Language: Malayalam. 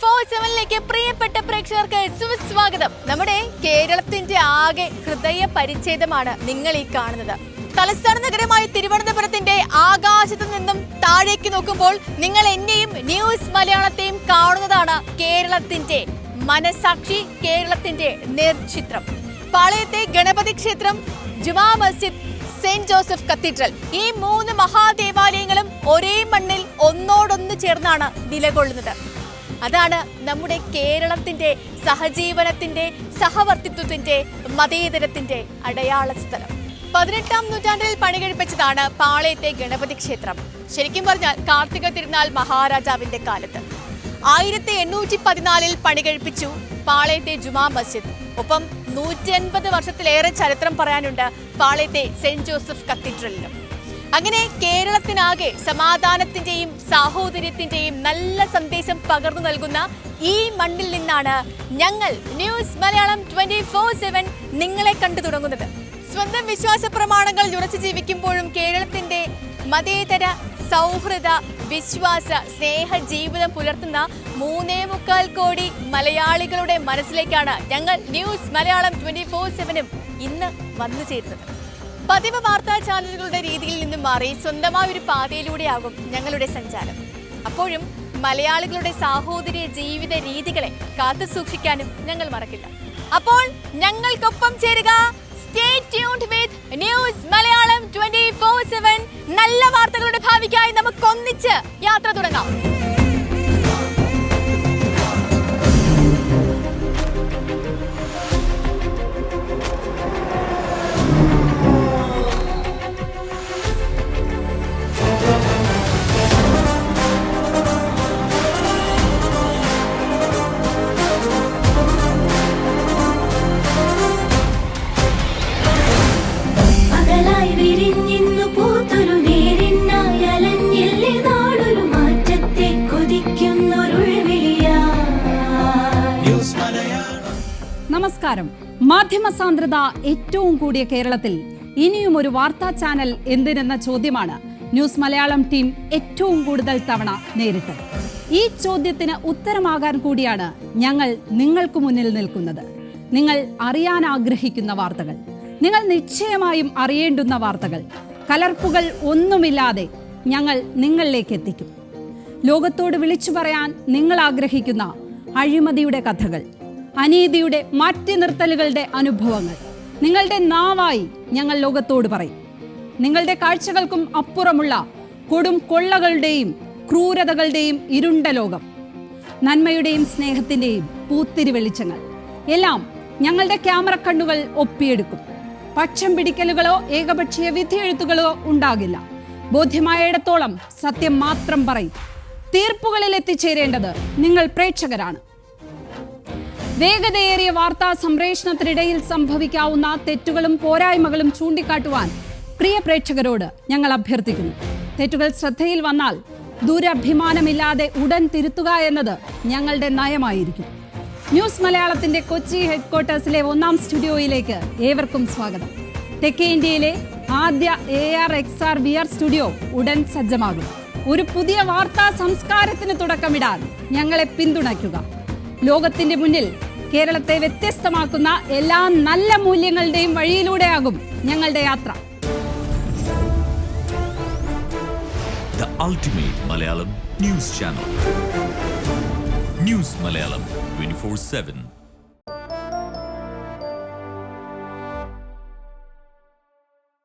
ഫോർ സെവനിലേക്ക് പ്രിയപ്പെട്ട പ്രേക്ഷകർക്ക് സുസ്വാഗതം. നമ്മുടെ കേരളത്തിന്റെ ആകെ ഹൃദയ പരിച്ഛേദമാണ് നിങ്ങൾ ഈ കാണുന്നത്. തലസ്ഥാന നഗരമായ തിരുവനന്തപുരത്തിന്റെ ആകാശത്ത് നിന്നും താഴേക്ക് നോക്കുമ്പോൾ നിങ്ങൾ എന്നെയും ന്യൂസ് മലയാളത്തെയും കാണുന്നതാണ് കേരളത്തിന്റെ മനസാക്ഷി കേരളത്തിന്റെ നേർചിത്രം. പാളയത്തെ ഗണപതി ക്ഷേത്രം Juma Masjid Saint Joseph cathedral. ഈ മൂന്ന് മഹാദേവാലയങ്ങളും ഒരേ മണ്ണിൽ ഒന്നോടൊന്ന് ചേർന്നാണ് നിലകൊള്ളുന്നത്. അതാണ് നമ്മുടെ കേരളത്തിന്റെ സഹജീവനത്തിന്റെ സഹവർത്തിത്വത്തിന്റെ മതേതരത്തിന്റെ അടയാള സ്ഥലം. പതിനെട്ടാം നൂറ്റാണ്ടിൽ പണികഴിപ്പിച്ചതാണ് പാളയത്തെ ഗണപതി ക്ഷേത്രം. ശരിക്കും പറഞ്ഞാൽ കാർത്തിക തിരുനാൾ മഹാരാജാവിന്റെ കാലത്ത്. ആയിരത്തി എണ്ണൂറ്റി പതിനാലിൽ പണികഴിപ്പിച്ചു പാളയത്തെ ജുമാ മസ്ജിദ്. ഒപ്പം നൂറ്റി അൻപത് വർഷത്തിലേറെ ചരിത്രം പറയാനുണ്ട് പാളയത്തെ സെന്റ് ജോസഫ് കത്തീഡ്രലിനും അങ്ങനെ കേരളത്തിനാകെ സമാധാനത്തിന്റെയും സാഹോദര്യത്തിന്റെയും നല്ല സന്ദേശം പകർന്നു നൽകുന്ന ഈ മണ്ണിൽ നിന്നാണ് ഞങ്ങൾ news Malayalam twenty four seven നിങ്ങളെ കണ്ടു തുടങ്ങുന്നത്. സ്വന്തം വിശ്വാസ പ്രമാണങ്ങൾ ഉറച്ചു ജീവിക്കുമ്പോഴും കേരളത്തിന്റെ മതേതര സൗഹൃദ വിശ്വാസ സ്നേഹ ജീവിതം പുലർത്തുന്ന മൂന്നേ മുക്കാൽ കോടി മലയാളികളുടെ മനസ്സിലേക്കാണ് ഞങ്ങൾ ന്യൂസ് മലയാളം ട്വന്റി ഫോർ സെവനും ഇന്ന് വന്നു ചേരുന്നത്. പതിവ് വാർത്താ ചാനലുകളുടെ രീതിയിൽ നിന്നും മാറി സ്വന്തമായ ഒരു പാതയിലൂടെയാകും ഞങ്ങളുടെ സഞ്ചാരം. അപ്പോഴും മലയാളികളുടെ സാഹോദര്യ ജീവിത രീതികളെ കാത്തു സൂക്ഷിക്കാനും ഞങ്ങൾ മറക്കില്ല. അപ്പോൾ ഞങ്ങൾക്കൊപ്പം ചേരുക stay tuned with news Malayalam twenty four seven നല്ല വാർത്തകളുടെ ഭാവിക്കായി നമുക്കൊന്നിച്ച് യാത്ര തുടങ്ങാം. നമസ്കാരം. മാധ്യമ സാന്ദ്രത ഏറ്റവും കൂടിയ കേരളത്തിൽ ഇനിയും ഒരു വാർത്താ ചാനൽ എന്തിനെന്ന ചോദ്യമാണ് ന്യൂസ് മലയാളം ടീം ഏറ്റവും കൂടുതൽ തവണ നേരിട്ടത്. ഈ ചോദ്യത്തിന് ഉത്തരമാകാൻ കൂടിയാണ് ഞങ്ങൾ നിങ്ങൾക്ക് മുന്നിൽ നിൽക്കുന്നത്. നിങ്ങൾ അറിയാൻ ആഗ്രഹിക്കുന്ന വാർത്തകൾ നിങ്ങൾ നിശ്ചയമായും അറിയേണ്ടുന്ന വാർത്തകൾ കലർപ്പുകൾ ഒന്നുമില്ലാതെ ഞങ്ങൾ നിങ്ങളിലേക്ക് എത്തിക്കും. ലോകത്തോട് വിളിച്ചു പറയാൻ നിങ്ങൾ ആഗ്രഹിക്കുന്ന അഴിമതിയുടെ കഥകൾ അനീതിയുടെ മാറ്റി നിർത്തലുകളുടെ അനുഭവങ്ങൾ. നിങ്ങളുടെ നാവായി ഞങ്ങൾ ലോകത്തോട് പറയും. നിങ്ങളുടെ കാഴ്ചകൾക്കും അപ്പുറമുള്ള കൊടും കൊള്ളകളുടെയും ക്രൂരതകളുടെയും ഇരുണ്ട ലോകം. നന്മയുടെയും സ്നേഹത്തിന്റെയും പൂത്തിരി വെളിച്ചങ്ങൾ എല്ലാം ഞങ്ങളുടെ ക്യാമറ കണ്ണുകൾ ഒപ്പിയെടുക്കും. പക്ഷം പിടിക്കലുകളോ ഏകപക്ഷീയ വിധിയെഴുത്തുകളോ ഉണ്ടാകില്ല. ബോധ്യമായിടത്തോളം സത്യം മാത്രം പറയും. തീർപ്പുകളിൽ എത്തിച്ചേരേണ്ടത് നിങ്ങൾ പ്രേക്ഷകരാണ്. വേഗതയേറിയ വാർത്താ സംപ്രേഷണത്തിനിടയിൽ സംഭവിക്കാവുന്ന തെറ്റുകളും പോരായ്മകളും ചൂണ്ടിക്കാട്ടുവാൻ പ്രിയ പ്രേക്ഷകരോട് ഞങ്ങൾ അഭ്യർത്ഥിക്കുന്നു. തെറ്റുകൾ ശ്രദ്ധയിൽ വന്നാൽ ദുരഭിമാനമില്ലാതെ ഉടൻ തിരുത്തുക എന്നത് ഞങ്ങളുടെ നയമായിരിക്കും. ന്യൂസ് മലയാളത്തിന്റെ കൊച്ചി ഹെഡ്ക്വാർട്ടേഴ്സിലെ ഒന്നാം സ്റ്റുഡിയോയിലേക്ക് ഏവർക്കും സ്വാഗതം. തെക്കേ ഇന്ത്യയിലെ ആദ്യ A R X R V R studio ഉടൻ സജ്ജമാകും. ഒരു പുതിയ വാർത്താ സംസ്കാരത്തിന് തുടക്കമിടാൻ ഞങ്ങളെ പിന്തുണയ്ക്കുക. ലോകത്തിന്റെ മുന്നിൽ കേരളത്തെ വ്യത്യസ്തമാക്കുന്ന എല്ലാ നല്ല മൂല്യങ്ങളുടെയും വഴിയിലൂടെയാകും ഞങ്ങളുടെ യാത്ര the ultimate Malayalam news channel. News Malayalam 24 7.